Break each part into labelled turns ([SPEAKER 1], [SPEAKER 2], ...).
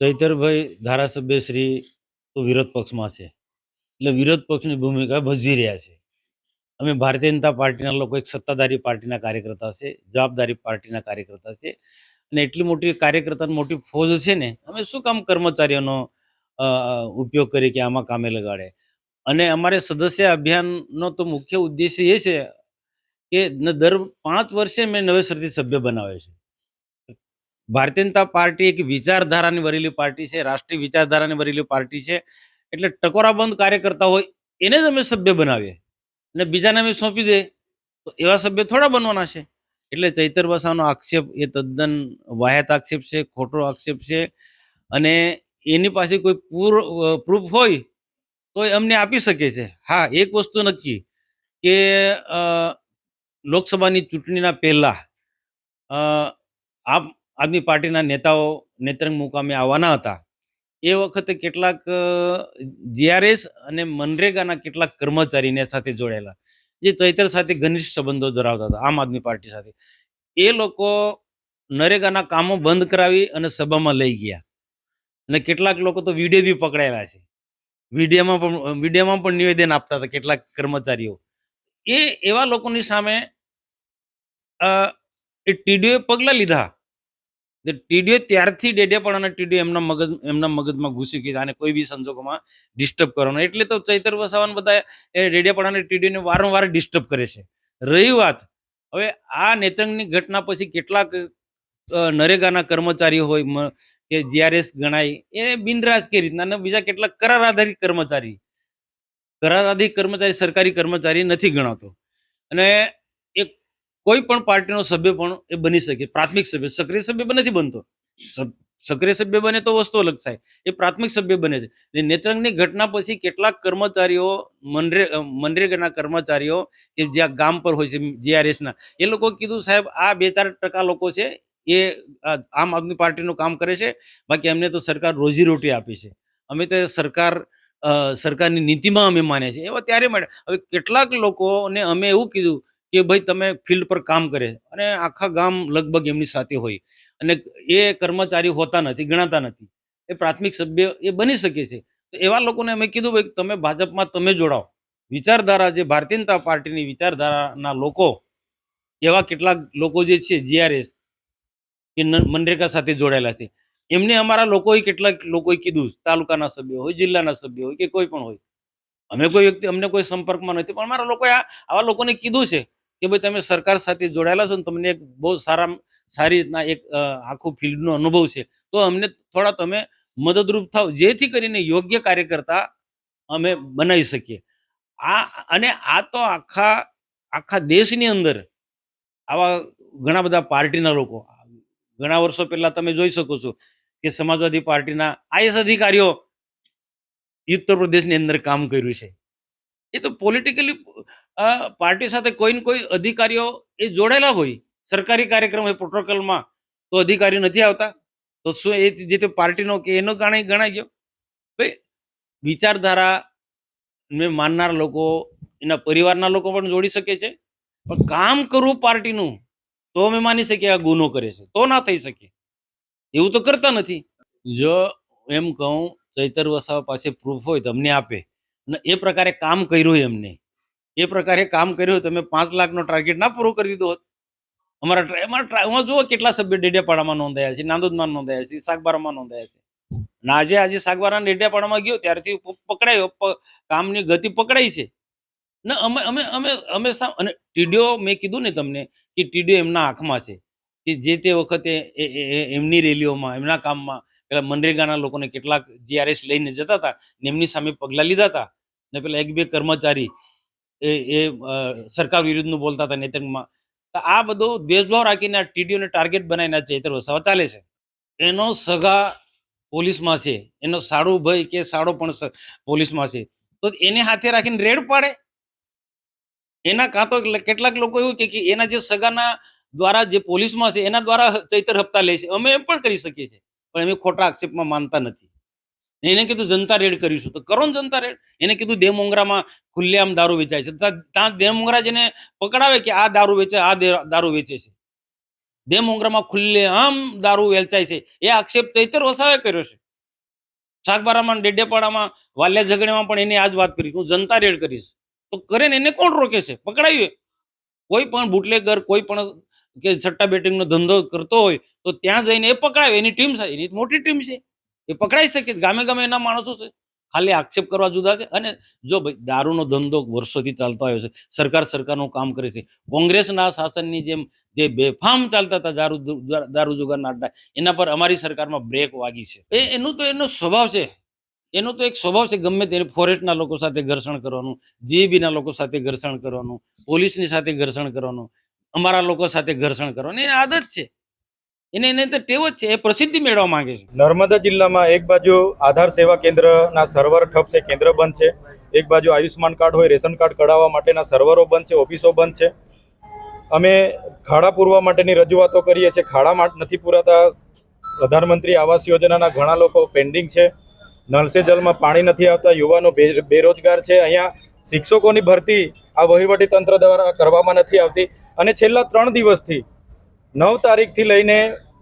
[SPEAKER 1] ચૈતરભાઈ ધારાસભ્ય શ્રી તો વિરોધ પક્ષમાં છે. એટલે વિરોધ પક્ષની ભૂમિકા ભજવી રહ્યા છે. અમે ભારતીય જનતા પાર્ટીના લોકો એક સત્તાધારી પાર્ટીના કાર્યકર્તા છે, જવાબદારી પાર્ટીના કાર્યકર્તા છે. અને એટલી મોટી કાર્યકર્તા મોટી ફોજ છે ને, અમે શું કામ કર્મચારીઓનો ઉપયોગ કરી કે આમાં કામે લગાડે? અને અમારે સદસ્ય અભિયાનનો તો મુખ્ય ઉદ્દેશ્ય એ છે કે દર પાંચ વર્ષે મેં નવેસરથી સભ્ય બનાવે છે. ભારતીય જનતા પાર્ટી એક વિચારધારાની વરેલી પાર્ટી છે, રાષ્ટ્રીય વિચારધારાની વરેલી પાર્ટી છે. એટલે ટકોરાબંધ કાર્યકર્તા હોય એને જ અમે સભ્ય બનાવીએ અને બીજાને અમે સોંપી દે તો એવા સભ્ય થોડા બનવાના છે. એટલે ચૈતર વસાવાનો આક્ષેપ એ તદ્દન વાહેત આક્ષેપ છે, ખોટો આક્ષેપ છે અને એની પાસે કોઈ પૂર પ્રૂફ હોય તો એ અમને આપી શકે છે. હા, એક વસ્તુ નક્કી કે લોકસભાની ચૂંટણીના પહેલાં આપ આદમી પાર્ટીના નેતાઓ નેત્રંગ મુકામે આવવાના હતા. એ વખતે કેટલાક જીઆરએસ અને મનરેગાના કેટલાક કર્મચારીને સાથે જોડાયેલા. જે ચૈતર સાથે ઘનિષ્ઠ સંબંધો ધરાવતા હતા, આમ આદમી પાર્ટી સાથે. એ લોકો નરેગાના કામો બંધ કરાવી અને સભામાં લઈ ગયા. અને કેટલાક લોકો તો વીડિયો બી પકડાયેલા છે. વિડીયોમાં પણ વિડીયોમાં પણ નિવેદન આપતા હતા કેટલાક કર્મચારીઓ. એ એવા લોકોની સામે એ ટીડીઓએ પગલાં લીધા. ટીડીઓ ત્યારથી ડેડિયાપાડાના ટીડીઓ એમના મગજ, એમના મગજમાં ઘૂસી ગઈ અને કોઈ બી સંજોગોમાં ડિસ્ટર્બ કરવાનો. એટલે તો ચૈતર વસાવાન બધા એ ડેડિયાપાડાના ટીડીઓને વારંવાર ડિસ્ટર્બ કરે છે. રહી વાત. હવે આ નેતંગની ઘટના પછી કેટલાક નરેગાના કર્મચારીઓ હોય કે જીઆરએસ ગણાય, એ બિનરાજકીય રીતના અને બીજા કેટલાક કરાર આધારિત કર્મચારી. કરાર આધારિત કર્મચારી, સરકારી કર્મચારી નથી ગણાતો. અને કોઈ પણ પાર્ટીનો સભ્ય પણ એ બની શકે, પ્રાથમિક સભ્ય. સક્રિય સભ્ય નથી બનતો. સક્રિય સભ્ય બને તો વસ્તુ અલગ થાય. એ પ્રાથમિક સભ્ય બને છે. ને નેત્રંગની ઘટના પછી કેટલાક કર્મચારીઓ મનરે મનરેગાના કર્મચારીઓ કે જ્યાં ગામ પર હોય છે, જીઆરએસના, એ લોકો કીધું, સાહેબ, આ બે ચાર ટકા લોકો છે, એ આમ આદમી પાર્ટીનું કામ કરે છે, બાકી એમને તો સરકાર રોજીરોટી આપી છે. અમે તો સરકાર સરકારની નીતિમાં અમે માન્યા છીએ. એવા ત્યારે માટે. હવે કેટલાક લોકોને અમે એવું કીધું કે ભાઈ તમે ફિલ્ડ પર કામ કરે. અને આખા ગામ લગભગ એમની સાથે હોય. અને એ કર્મચારી હોતા નથી, ગણાતા નથી. એ પ્રાથમિક સભ્ય એ બની શકે છે. તો એવા લોકોને અમે કીધું, ભાઈ, તમે ભાજપમાં તમે જોડાઓ. વિચારધારા જે ભારતીય જનતા પાર્ટીની વિચારધારાના લોકો, એવા કેટલાક લોકો જે છે જીઆરએસ ન- મનરેગા સાથે જોડાયેલા છે. એમને અમારા લોકોએ કેટલાક લોકોએ કીધું, તાલુકાના સભ્યો હોય, જિલ્લાના સભ્ય હોય કે કોઈ પણ હોય. અમે કોઈ વ્યક્તિ, અમને કોઈ સંપર્કમાં નથી, પણ અમારા લોકોએ આવા લોકોને કીધું છે. કે ભાઈ તમે સરકાર સાથે જોડાયેલા છો ને તમને એક બહુ સારા સારી રીતના એક આખું ફિલ્ડનો અનુભવ છે. તો અમને થોડા તમે મદદરૂપ થાવ, જેથી કરીને યોગ્ય કાર્યકર્તા અમે બનાવી શકીએ. આ, અને આ તો આખા આખા દેશની અંદર આવા ઘણા બધા પાર્ટીના લોકો, ઘણા વર્ષો પહેલા તમે જોઈ શકો છો કે સમાજવાદી પાર્ટીના આઈએસ અધિકારીઓ ઉત્તર પ્રદેશની અંદર કામ કર્યું છે. એ તો પોલિટિકલી પાર્ટી સાથે કોઈ ને કોઈ અધિકારીઓ એ જોડાયેલા હોય, સરકારી કાર્યક્રમ હોય, પ્રોટોકોલમાં, તો અધિકારીઓ નથી આવતા. તો શું એ જે તે પાર્ટીનો કે એનો ગણાય ગણાય ગયો? ભાઈ, વિચારધારા ને માનનાર લોકો, એના પરિવારના લોકો પણ જોડી શકે છે. પણ કામ કરવું પાર્ટીનું, તો અમે માની શકીએ આ ગુનો કરે છે. તો ના થઈ શકે. એવું તો કરતા નથી. જો એમ કહું, ચૈતર વસાવા પાસે પ્રૂફ હોય, તો અમને આપે. અને એ પ્રકારે કામ કર્યું એમને. એ પ્રકારે કામ કર્યું, તમે પાંચ લાખનો ટાર્ગેટ ના પૂરો કરી દીધો હોત. અમારા એમાં જુઓ કેટલા સભ્ય ડેડિયાપાડામાં નોંધાયા છે, નાંદોદમાં નોંધાયા છે, સાગબારામાં નોંધાયા છે. અને આજે આજે સાગબારા ડેડિયાપાડામાં ગયો, ત્યારથી પકડાયો કામની ગતિ પકડાઈ છે. ને અમે અમે અમે અમે અને ટીડીઓ, મેં કીધું ને તમને કે ટીડીઓ એમના આંખમાં છે, કે જે તે વખતે એમની રેલીઓમાં, એમના કામમાં, પેલા મનરેગાના લોકોને કેટલાક જીઆરએસ લઈને જતા હતા, ને એમની સામે પગલાં લીધા હતા, ને પેલા એક બે કર્મચારી એ એ સરકાર વિરુદ્ધનું બોલતા હતા નેતૃત્વમાં તો આ બધો દ્વેષભાવ રાખીને આ ટીડીઓને ટાર્ગેટ બનાવીને ચૈતર ચાલે છે. એનો સગા પોલીસમાં છે. એનો સાડો ભાઈ કે સાડો પણ પોલીસમાં છે. તો એને હાથે રાખીને રેડ પાડે. એના કાં તો કેટલાક લોકો એવું કે કે એના જે સગાના દ્વારા જે પોલીસમાં છે, એના દ્વારા ચૈતર હપ્તા લે છે. અમે એમ પણ કરી શકીએ છીએ. પણ અમે ખોટા આક્ષેપમાં માનતા નથી. એને કીધું જનતા રેડ કરીશું. તો કરો ને જનતા રેડ? એને કીધું દેમોંગરામાં ખુલ્લેઆમ દારૂ વેચાય છે. ત્યાં દેમોંગરા જેને પકડાવે કે આ દારૂ વેચે, આ દારૂ વેચે છે. દેમોંગરામાં ખુલ્લેઆમ દારૂ વેચાય છે. એ આક્ષેપ તૈતર વસાવે કર્યો છે. સાગબારામાં ડેડેપાડામાં વાલિયા ઝઘડિયામાં પણ એને આ જ વાત કરી. હું જનતા રેડ કરીશ. તો કરે એને કોણ રોકે છે? પકડાયું કોઈ પણ બુટલેગર, કોઈ પણ કે સટ્ટા બેટિંગનો ધંધો કરતો હોય તો ત્યાં જઈને એ પકડાવે. એની ટીમ છે. એની મોટી ટીમ છે. એ પકડાઈ શકે. ગામે ગામે એના માણસો છે. ખાલી આક્ષેપ કરવા જુદા છે અને જો ભાઈ દારૂનો ધંધો વર્ષોથી ચાલતો આવ્યો છે, સરકાર સરકારનું કામ કરે છે, કોંગ્રેસના શાસનની જેમ જે બેફામ ચાલતા હતા દારૂ દારૂ જુગારના અડ્ડા એના પર અમારી સરકારમાં બ્રેક વાગી છે. એ, એનું તો એનો સ્વભાવ છે. એનો તો એક સ્વભાવ છે ગમે તેને ફોરેસ્ટના લોકો સાથે ઘર્ષણ કરવાનું જીબીના લોકો સાથે ઘર્ષણ કરવાનું, પોલીસની સાથે ઘર્ષણ કરવાનું, અમારા લોકો સાથે ઘર્ષણ કરવાનું, એની આદત છે. એને એને તો ટેવ જ છે, એ પ્રસિદ્ધિ મેળવવા માંગે છે.
[SPEAKER 2] નર્મદા જિલ્લામાં એક બાજુ આધાર સેવા કેન્દ્રના સર્વર ઠપ છે, કેન્દ્ર બંધ છે. એક બાજુ આયુષ્માન કાર્ડ હોય, રેશન કાર્ડ કઢાવવા માટેના સર્વરો બંધ છે, ઓફિસો બંધ છે. અમે ખાડા પૂરવા માટેની રજૂઆતો કરીએ છીએ. ખાડા નથી પૂરાતા. પ્રધાનમંત્રી આવાસ યોજનાના ઘણા લોકો પેન્ડિંગ છે. નલસે જલમાં પાણી નથી આવતા. યુવાનો બેરોજગાર છે. અહીંયા શિક્ષકોની ભરતી આ વહીવટી તંત્ર દ્વારા કરવામાં નથી આવતી. અને છેલ્લા ત્રણ દિવસથી નવ તારીખથી લઈને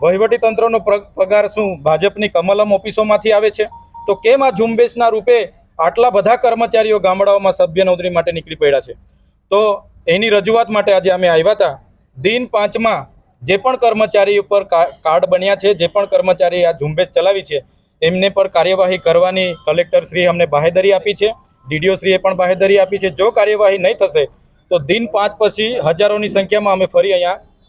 [SPEAKER 2] વહીવટી તંત્રનો પગાર શું? ભાજપની કમલમ ઓફિસોમાંથી આવે છે? તો કેમ આ ઝુંબેશના રૂપે આટલા બધા કર્મચારીઓ ગામડાઓમાં સભ્ય નોંધણી માટે નીકળી પડ્યા છે? તો એની રજૂઆત માટે આજે અમે આવ્યા હતા. દિન પાંચમાં જે પણ કર્મચારી ઉપર કાર્ડ બન્યા છે, જે પણ કર્મચારી આ ઝુંબેશ ચલાવી છે, એમને પર કાર્યવાહી કરવાની કલેક્ટરશ્રીએ અમને બાહેધરી આપી છે, ડીડીઓ શ્રીએ પણ બાહેધરી આપી છે. જો કાર્યવાહી નહીં થશે, તો દિન પાંચ પછી હજારોની સંખ્યામાં અમે ફરી અહીંયા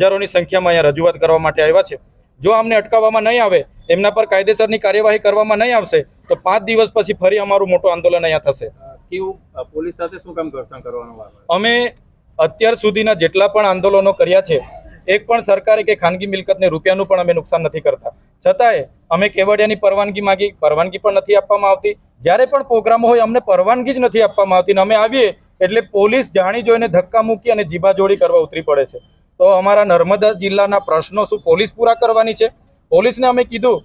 [SPEAKER 2] હજારોની સંખ્યામાં અહીંયા રજૂઆત કરવા માટે આવ્યા છે. જો અમને અટકાવવામાં નહીં આવે એમના પર કાયદેસરની કાર્યવાહી કરવામાં નહીં આવશે તો પાંચ દિવસ પછી ફરી અમારું મોટું આંદોલન અહીંયા થશે.
[SPEAKER 3] કેવું પોલીસ સાથે શું કામ ઘર્ષણ કરવાનું
[SPEAKER 2] અમે અત્યાર સુધીના જેટલા પણ આંદોલનો કર્યા છે એક પણ સરકારે કે ખાનગી મિલકતને રૂપિયાનું પણ અમે નુકસાન નથી કરતા. છતાંય અમે કેવડિયાની પરવાનગી માંગી પરવાનગી પણ નથી આપવામાં આવતી. જ્યારે પણ પ્રોગ્રામો હોય અમને પરવાનગી જ નથી આપવામાં આવતી. ને અમે આવીએ એટલે પોલીસ જાણી જોઈને ધક્કા મૂકી અને જીબાજોડી કરવા ઉતરી પડે છે. તો અમારા નર્મદા જિલ્લાના પ્રશ્નો શું? પોલીસ પૂરા કરવાની છે? પોલીસને અમે કીધું,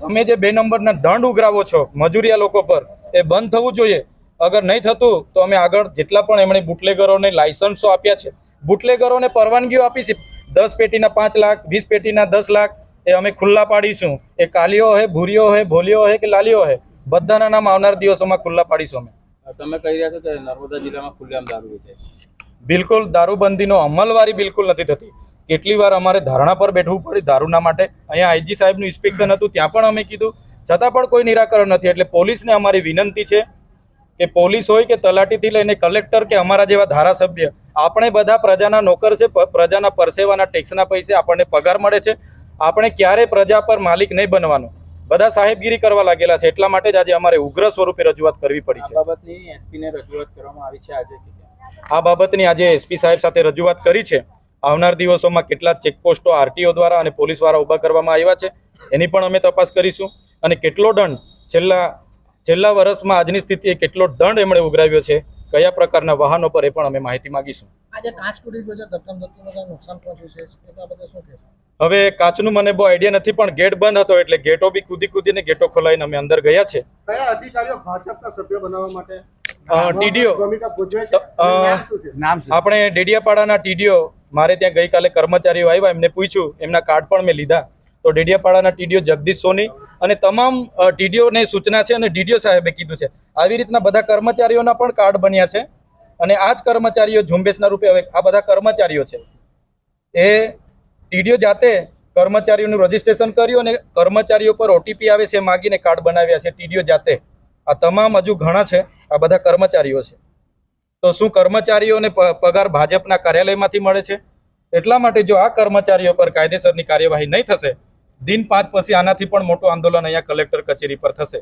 [SPEAKER 2] તમે જે બે નંબરના દંડ ઉઘરાવો છો મજૂરિયા લોકો પર, એ બંધ થવું જોઈએ. અગર નહીં થતું, તો અમે આગળ જેટલા પણ એમણે બુટલેગરોને લાયસન્સો આપ્યા છે, બુટલેગરોને પરવાનગીઓ આપી દસ પેટીના પાંચ લાખ, વીસ પેટીના દસ લાખ, એ અમે ખુલ્લા પાડીશું. એ કાલીઓ હોય ભૂરીઓ હોય ભોલીઓ હોય કે લાલીઓ હોય બધાના નામ આવનાર દિવસોમાં ખુલ્લા પાડીશું અમે.
[SPEAKER 3] તમે કહી રહ્યા છો કે નર્મદા જિલ્લામાં ખુલ્લામ દારૂ વેચાય
[SPEAKER 2] બિલકુલ દારૂબંધીનો અમલવારી બિલકુલ નથી થતી. કેટલી વાર અમારે ધારણા પર બેઠવું પડે દારૂના માટે. અહીંયા આઈજી સાહેબનું ઇન્સ્પેક્શન હતું, ત્યાં પણ અમે કીધું. છતાં પણ કોઈ નિરાકરણ નથી, એટલે પોલીસને અમારી વિનંતી છે કે પોલીસ હોય કે તલાટીથી લઈને કલેક્ટર કે અમારા જેવા ધારાસભ્ય, આપણે બધા પ્રજાના નોકર છે પ્રજાના પરસેવાના ટેક્સના પૈસે આપણને પગાર મળે છે. આપણે ક્યારે પ્રજા પર માલિક નહીં બનવાનું. બધા સાહેબગીરી કરવા લાગેલા છે, એટલા માટે જ આજે અમારે ઉગ્ર સ્વરૂપે રજૂઆત કરવી પડી છે.
[SPEAKER 3] બાબતની એસપીને રજૂઆત કરવામાં આવી છે આજે?
[SPEAKER 2] આ બાબતની આજે એસપી સાહેબ સાથે રજૂઆત કરી છે. આવનાર દિવસોમાં કેટલા ચેકપોસ્ટો આરટીઓ દ્વારા અને પોલીસ દ્વારા ઊભા કરવામાં આવ્યા છે. એની પણ અમે તપાસ કરીશું. અને કેટલો દંડ છેલ્લા છેલ્લા વર્ષમાં આજની સ્થિતિએ કેટલો દંડ એમણે ઉઘરાવ્યો છે કયા પ્રકારના વાહનો પર એ પણ અમે માહિતી માગીશું.
[SPEAKER 4] આજે કાચ તૂટી ગયો છે ધક્કમ ધક્કીમાં નુકસાન પહોંચ્યું છે. એ બાબતે શું કહેશો?
[SPEAKER 2] હવે કાચનું મને બહુ આઈડિયા નથી પણ ગેટ બંધ હતો એટલે ગેટો બી કૂદી કૂદીને ગેટો ખોલાવીને અમે અંદર ગયા છે.
[SPEAKER 4] કયા અધિકારીઓ ભાજપના સભ્ય બનાવવા માટે?
[SPEAKER 2] ટીડીઓ આપણે ડેડિયાપાડાના ટીડીઓ મારે ત્યાં ગઈકાલે કર્મચારીઓ આવ્યા એમને પૂછ્યું એમના કાર્ડ પણ મેં લીધા. તો ડેડિયાપાડાના ટીડીઓ જગદીશ સોની અને તમામ ટીડીઓને સૂચના છે અને ડીડીઓ સાહેબે કીધું છે. આવી રીતના બધા કર્મચારીઓના પણ કાર્ડ બન્યા છે અને આ જ કર્મચારીઓ ઝુંબેશના રૂપે હવે આ બધા કર્મચારીઓ છે. એ ટીડીઓ જાતે કર્મચારીઓનું રજીસ્ટ્રેશન કર્યું અને કર્મચારીઓ પર ઓટીપી આવે છે એ માગીને કાર્ડ બનાવ્યા છે ટીડીઓ જાતે. આ તમામ હજુ ઘણા છે, આ બધા કર્મચારીઓ છે. તો શું કર્મચારીઓને પગાર ભાજપના કાર્યાલયમાંથી મળે છે? એટલા માટે જો આ કર્મચારીઓ પર કાયદેસરની કાર્યવાહી નહીં થશે, દિન પાંચ પછી આનાથી પણ મોટું આંદોલન અહીંયા કલેક્ટર કચેરી પર થશે.